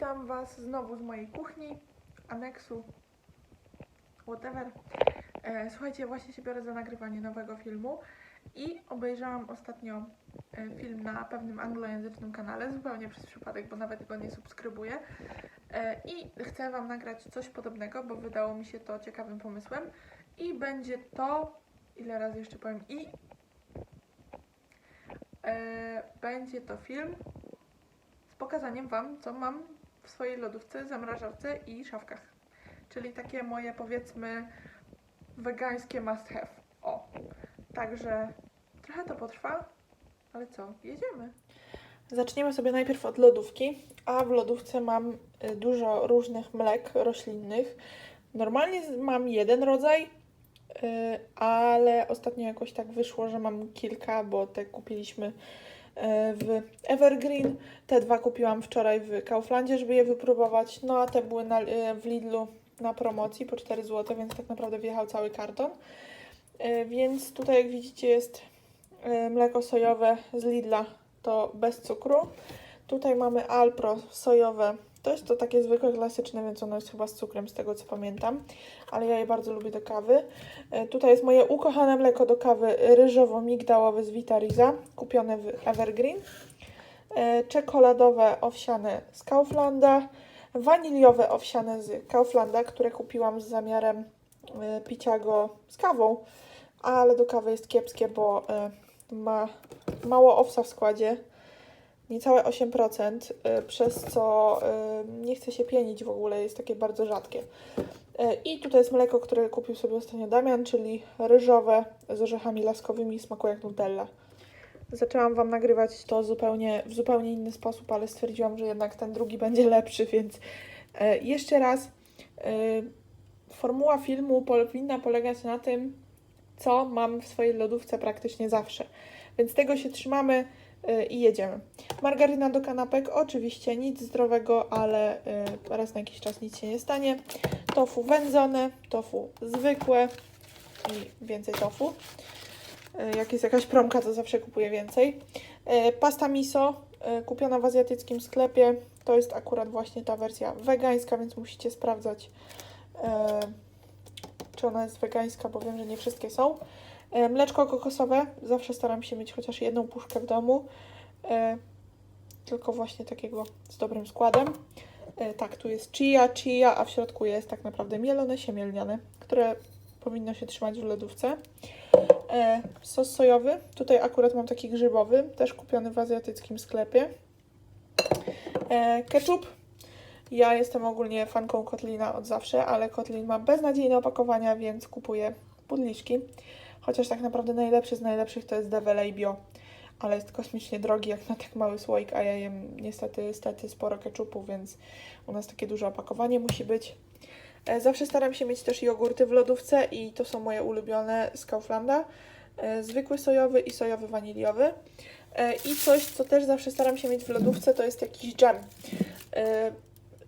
Witam Was znowu z mojej kuchni, aneksu, whatever. E, słuchajcie, właśnie się biorę za nagrywanie nowego filmu i obejrzałam ostatnio e, film na pewnym anglojęzycznym kanale, zupełnie przez przypadek, bo nawet go nie subskrybuję. E, I chcę Wam nagrać coś podobnego, bo wydało mi się to ciekawym pomysłem. I będzie to, ile razy jeszcze powiem i, będzie to film pokazaniem Wam, co mam w swojej lodówce, zamrażarce i szafkach. Czyli takie moje, powiedzmy, wegańskie must have. O, także trochę to potrwa, ale co, jedziemy. Zaczniemy sobie najpierw od lodówki, a w lodówce mam y, dużo różnych mlek roślinnych. Normalnie mam jeden rodzaj, y, ale ostatnio jakoś tak wyszło, że mam kilka, bo te kupiliśmy w Evergreen. Te dwa kupiłam wczoraj w Kauflandzie, żeby je wypróbować. No a te były na, y, w Lidlu na promocji po 4 zł, więc tak naprawdę wjechał cały karton. Y, Więc tutaj jak widzicie jest mleko sojowe z Lidla, to bez cukru. Tutaj mamy Alpro sojowe. To jest to takie zwykłe, klasyczne, więc ono jest chyba z cukrem, z tego co pamiętam. Ale ja je bardzo lubię do kawy. E, Tutaj jest moje ukochane mleko do kawy ryżowo-migdałowe z Vitariza, kupione w Evergreen. E, Czekoladowe owsiane z Kauflanda. Waniliowe owsiane z Kauflanda, które kupiłam z zamiarem e, picia go z kawą. Ale do kawy jest kiepskie, bo ma mało owsa w składzie. Niecałe 8%, e, przez co e, nie chce się pienić w ogóle, jest takie bardzo rzadkie. E, I tutaj jest mleko, które kupił sobie ostatnio Damian, czyli ryżowe z orzechami laskowymi, smakuje jak Nutella. Zaczęłam Wam nagrywać to zupełnie, w zupełnie inny sposób, ale stwierdziłam, że jednak ten drugi będzie lepszy, więc jeszcze raz. Formuła filmu powinna polegać na tym, co mam w swojej lodówce praktycznie zawsze. Więc tego się trzymamy i jedziemy. Margaryna do kanapek, oczywiście nic zdrowego, ale e, raz na jakiś czas nic się nie stanie tofu wędzone, tofu zwykłe i więcej tofu. E, Jak jest jakaś promka, to zawsze kupuję więcej. E, Pasta miso, kupiona w azjatyckim sklepie. To jest akurat właśnie ta wersja wegańska, więc musicie sprawdzać, czy ona jest wegańska, bo wiem, że nie wszystkie są. E, Mleczko kokosowe, zawsze staram się mieć chociaż jedną puszkę w domu. E, Tylko właśnie takiego z dobrym składem. E, tak, tu jest chia, chia, a w środku jest tak naprawdę mielone siemielniane, które powinno się trzymać w lodówce. Sos sojowy, tutaj akurat mam taki grzybowy, też kupiony w azjatyckim sklepie. Ketchup, ja jestem ogólnie fanką Kotlina od zawsze, ale Kotlin ma beznadziejne opakowania, więc kupuję pudliczki. Chociaż tak naprawdę najlepszy z najlepszych to jest Develay Bio, ale jest kosmicznie drogi jak na tak mały słoik, a ja jem niestety, niestety sporo ketchupu, więc u nas takie duże opakowanie musi być. E, Zawsze staram się mieć też jogurty w lodówce i to są moje ulubione z Kauflanda. E, Zwykły sojowy i sojowy waniliowy. E, I coś, co też zawsze staram się mieć w lodówce, to jest jakiś dżem.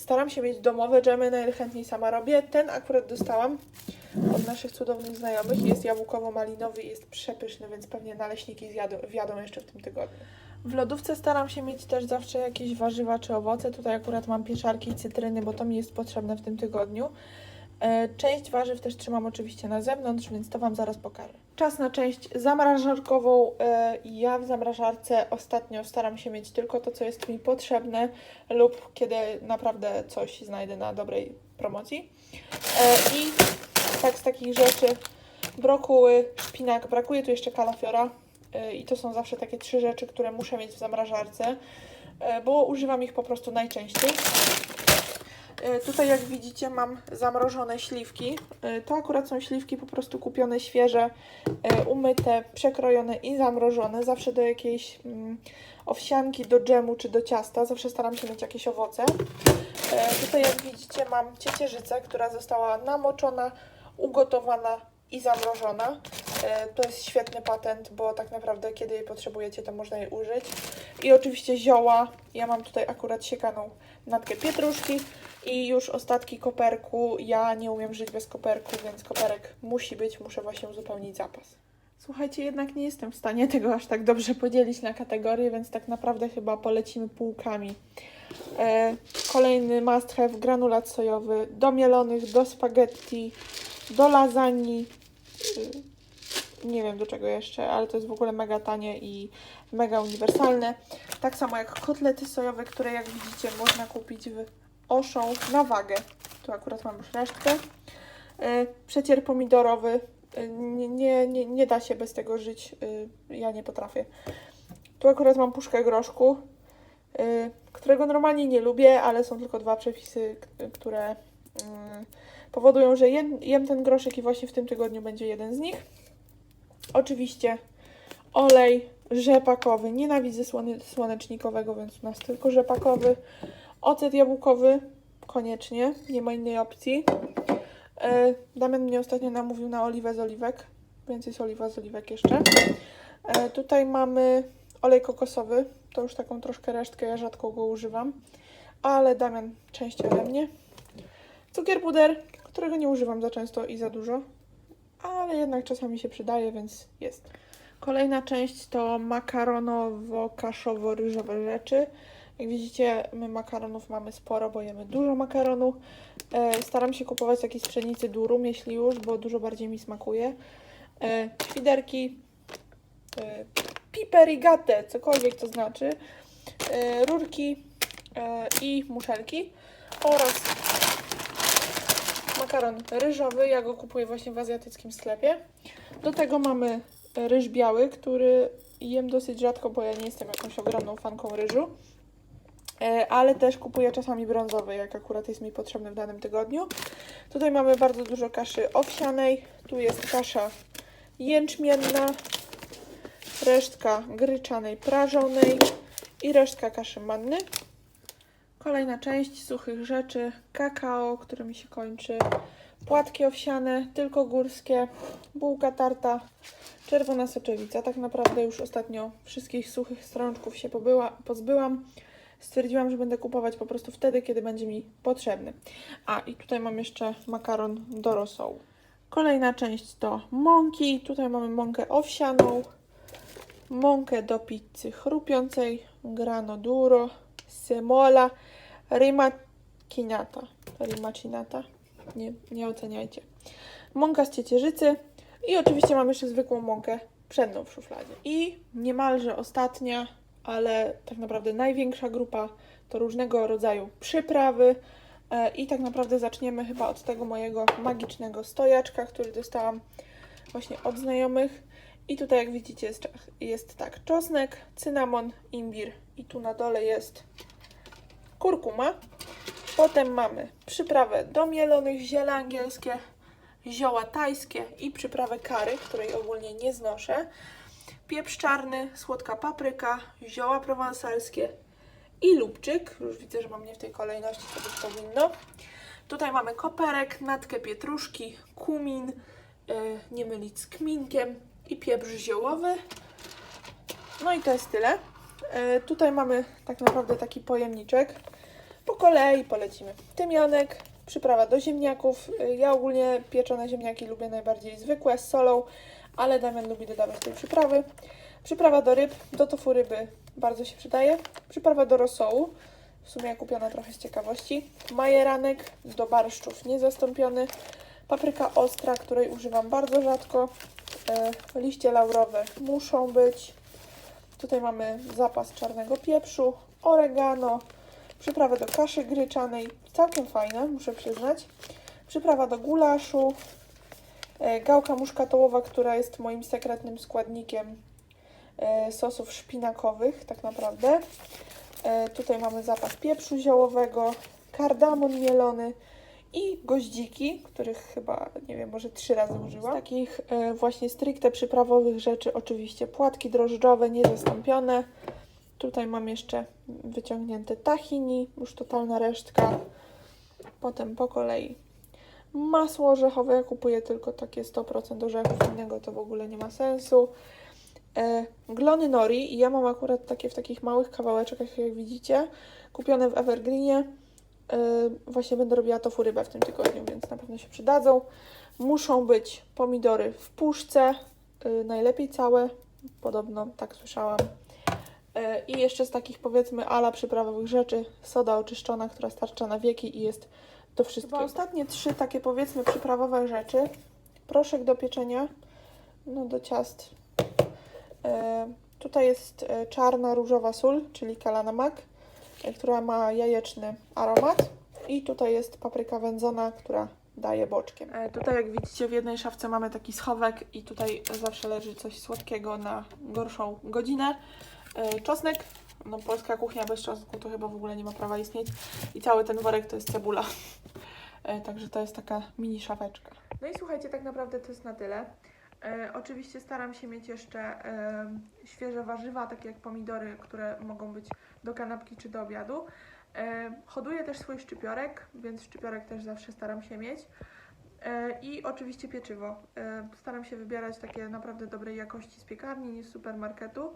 Staram się mieć domowe dżemy, najchętniej sama robię. Ten akurat dostałam od naszych cudownych znajomych. Jest jabłkowo-malinowy jest przepyszny, więc pewnie naleśniki zjadą, wjadą jeszcze w tym tygodniu. W lodówce staram się mieć też zawsze jakieś warzywa czy owoce. Tutaj akurat mam pieczarki i cytryny, bo to mi jest potrzebne w tym tygodniu. E, Część warzyw też trzymam oczywiście na zewnątrz, więc to Wam zaraz pokażę. Czas na część zamrażarkową. E, Ja w zamrażarce ostatnio staram się mieć tylko to, co jest mi potrzebne lub kiedy naprawdę coś znajdę na dobrej promocji. E, I tak z takich rzeczy brokuły, szpinak, brakuje tu jeszcze kalafiora e, i to są zawsze takie trzy rzeczy, które muszę mieć w zamrażarce, bo używam ich po prostu najczęściej. E, Tutaj jak widzicie mam zamrożone śliwki. E, To akurat są śliwki po prostu kupione świeże, e, umyte, przekrojone i zamrożone. Zawsze do jakiejś mm, owsianki, do dżemu czy do ciasta. Zawsze staram się mieć jakieś owoce. Tutaj jak widzicie mam ciecierzycę, która została namoczona, ugotowana i zamrożona. To jest świetny patent, bo tak naprawdę kiedy jej potrzebujecie, to można jej użyć. I oczywiście zioła. Ja mam tutaj akurat siekaną natkę pietruszki i już ostatki koperku. Ja nie umiem żyć bez koperku, więc koperek musi być. Muszę właśnie uzupełnić zapas. Słuchajcie, jednak nie jestem w stanie tego aż tak dobrze podzielić na kategorie, więc tak naprawdę chyba polecimy półkami. E, kolejny must have granulat sojowy do mielonych, do spaghetti, do lasagne. Y, nie wiem do czego jeszcze, ale to jest w ogóle mega tanie i mega uniwersalne. Tak samo jak kotlety sojowe, które jak widzicie można kupić w Oszą na wagę. Tu akurat mam już resztkę. E, Przecier pomidorowy. E, Nie, nie, nie, nie da się bez tego żyć. E, Ja nie potrafię. Tu akurat mam puszkę groszku, którego normalnie nie lubię, ale są tylko dwa przepisy, które mm, powodują, że jem, jem ten groszek i właśnie w tym tygodniu będzie jeden z nich. Oczywiście olej rzepakowy. Nienawidzę słone, słonecznikowego, więc u nas tylko rzepakowy. Ocet jabłkowy koniecznie, nie ma innej opcji. E, Damian mnie ostatnio namówił na oliwę z oliwek. Więcej z oliwa z oliwek jeszcze. E, tutaj mamy olej kokosowy. To już taką troszkę resztkę, ja rzadko go używam. Ale Damian częściej ode mnie. Cukier puder, którego nie używam za często i za dużo. Ale jednak czasami się przydaje, więc jest. Kolejna część to makaronowo-kaszowo-ryżowe rzeczy. Jak widzicie, my makaronów mamy sporo, bo jemy dużo makaronu. E, staram się kupować jakieś z pszenicy durum, jeśli już, bo dużo bardziej mi smakuje. E, świderki, e, piperigate, cokolwiek to znaczy, e, rurki e, i muszelki oraz makaron ryżowy. Ja go kupuję właśnie w azjatyckim sklepie. Do tego mamy ryż biały, który jem dosyć rzadko, bo ja nie jestem jakąś ogromną fanką ryżu. E, ale też kupuję czasami brązowy, jak akurat jest mi potrzebny w danym tygodniu. Tutaj mamy bardzo dużo kaszy owsianej, tu jest kasza jęczmienna, resztka gryczanej prażonej i resztka kaszy manny. Kolejna część suchych rzeczy, kakao, które mi się kończy, płatki owsiane, tylko górskie, bułka tarta, czerwona soczewica. Tak naprawdę już ostatnio wszystkich suchych strączków się pobyła, pozbyłam stwierdziłam, że będę kupować po prostu wtedy, kiedy będzie mi potrzebny. A i tutaj mam jeszcze makaron do rosołu. Kolejna część to mąki. Tutaj mamy mąkę owsianą, mąkę do pizzy chrupiącej, grano duro, semola, rimacinata. Rimacinata. Nie, nie oceniajcie. Mąka z ciecierzycy i oczywiście mam jeszcze zwykłą mąkę pszenną w szufladzie. I niemalże ostatnia ale tak naprawdę największa grupa to różnego rodzaju przyprawy. E, I tak naprawdę zaczniemy chyba od tego mojego magicznego stojaczka, który dostałam właśnie od znajomych. I tutaj, jak widzicie, jest, jest tak: czosnek, cynamon, imbir, i tu na dole jest kurkuma. Potem mamy przyprawę do mielonych, ziele angielskie, zioła tajskie i przyprawę kary, której ogólnie nie znoszę pieprz czarny, słodka papryka, zioła prowansalskie i lubczyk. Już widzę, że mam nie w tej kolejności, co być powinno. Tutaj mamy koperek, natkę pietruszki, kumin, yy, nie mylić z kminkiem i pieprz ziołowy. No i to jest tyle. Yy, tutaj mamy tak naprawdę taki pojemniczek. Po kolei polecimy. Tymianek, przyprawa do ziemniaków. Yy, ja ogólnie pieczone ziemniaki lubię najbardziej zwykłe z solą ale Damian lubi dodawać tej przyprawy. Przyprawa do ryb, do tofu ryby bardzo się przydaje. Przyprawa do rosołu, w sumie kupiona trochę z ciekawości. Majeranek do barszczów niezastąpiony. Papryka ostra, której używam bardzo rzadko. E, liście laurowe muszą być. Tutaj mamy zapas czarnego pieprzu, oregano, przyprawę do kaszy gryczanej, całkiem fajne, muszę przyznać. Przyprawa do gulaszu, Gałka muszkatołowa, która jest moim sekretnym składnikiem e, sosów szpinakowych, tak naprawdę. E, Tutaj mamy zapas pieprzu ziołowego, kardamon mielony i goździki, których chyba, nie wiem, może trzy razy użyłam. Z takich e, właśnie stricte przyprawowych rzeczy oczywiście płatki drożdżowe niezastąpione. Tutaj mam jeszcze wyciągnięte tahini, już totalna resztka. Potem po kolei Masło orzechowe ja kupuję tylko takie 100% orzechów, innego to w ogóle nie ma sensu. E, glony nori ja mam akurat takie w takich małych kawałeczkach, jak widzicie, kupione w Evergreenie. E, właśnie będę robiła tofu rybę w tym tygodniu, więc na pewno się przydadzą. Muszą być pomidory w puszce, e, najlepiej całe, podobno tak słyszałam. E, I jeszcze z takich powiedzmy ala przyprawowych rzeczy, soda oczyszczona, która starcza na wieki i jest do wszystkiego. Dwa ostatnie trzy takie powiedzmy przyprawowe rzeczy. Proszek do pieczenia, no do ciast. E, tutaj jest e, czarna różowa sól, czyli kalanamak, e, która ma jajeczny aromat. I tutaj jest papryka wędzona, która daje boczkiem. E, tutaj jak widzicie w jednej szafce mamy taki schowek i tutaj zawsze leży coś słodkiego na gorszą godzinę. E, czosnek, no polska kuchnia bez czosnku to chyba w ogóle nie ma prawa istnieć. I cały ten worek to jest cebula. E, także to jest taka mini szafeczka. No i słuchajcie, tak naprawdę to jest na tyle. E, oczywiście staram się mieć jeszcze e, świeże warzywa, takie jak pomidory, które mogą być do kanapki czy do obiadu. E, hoduję też swój szczypiorek, więc szczypiorek też zawsze staram się mieć. E, I oczywiście pieczywo. E, staram się wybierać takie naprawdę dobrej jakości z piekarni niż z supermarketu.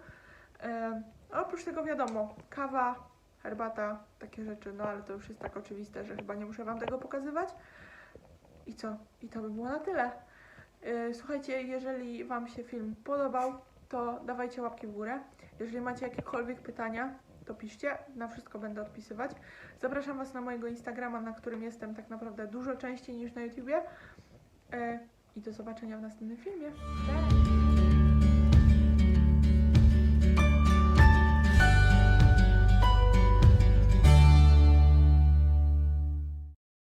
E, oprócz tego wiadomo, kawa, herbata, takie rzeczy, no ale to już jest tak oczywiste, że chyba nie muszę Wam tego pokazywać. I co? I to by było na tyle. E, Słuchajcie, jeżeli Wam się film podobał, to dawajcie łapki w górę. Jeżeli macie jakiekolwiek pytania, to piszcie, na wszystko będę odpisywać. Zapraszam Was na mojego Instagrama, na którym jestem tak naprawdę dużo częściej niż na YouTubie. E, I do zobaczenia w następnym filmie. Cześć!